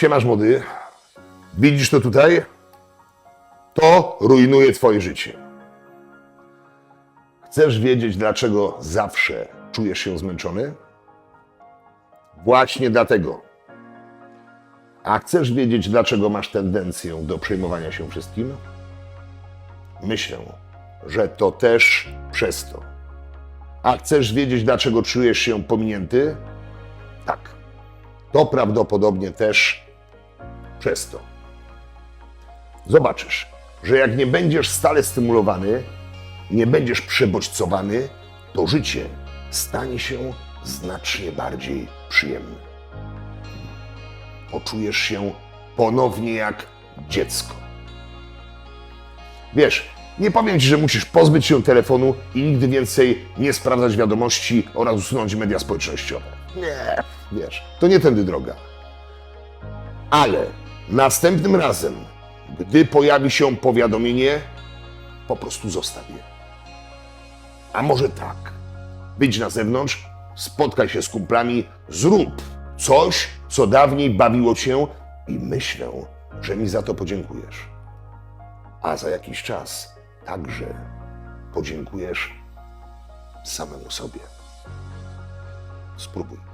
Siemasz młody. Widzisz to tutaj? To rujnuje twoje życie. Chcesz wiedzieć, dlaczego zawsze czujesz się zmęczony? Właśnie dlatego. A chcesz wiedzieć, dlaczego masz tendencję do przejmowania się wszystkim? Myślę, że to też przez to. A chcesz wiedzieć, dlaczego czujesz się pominięty? Tak. To prawdopodobnie też przez to. Zobaczysz, że jak nie będziesz stale stymulowany, nie będziesz przebodźcowany, to życie stanie się znacznie bardziej przyjemne. Poczujesz się ponownie jak dziecko. Wiesz, nie powiem ci, że musisz pozbyć się telefonu i nigdy więcej nie sprawdzać wiadomości oraz usunąć media społecznościowe. Nie, wiesz, to nie tędy droga. Ale następnym razem, gdy pojawi się powiadomienie, po prostu zostaw je. A może tak, wyjdź na zewnątrz, spotkaj się z kumplami, zrób coś, co dawniej bawiło cię i myślę, że mi za to podziękujesz. A za jakiś czas także podziękujesz samemu sobie. Spróbuj.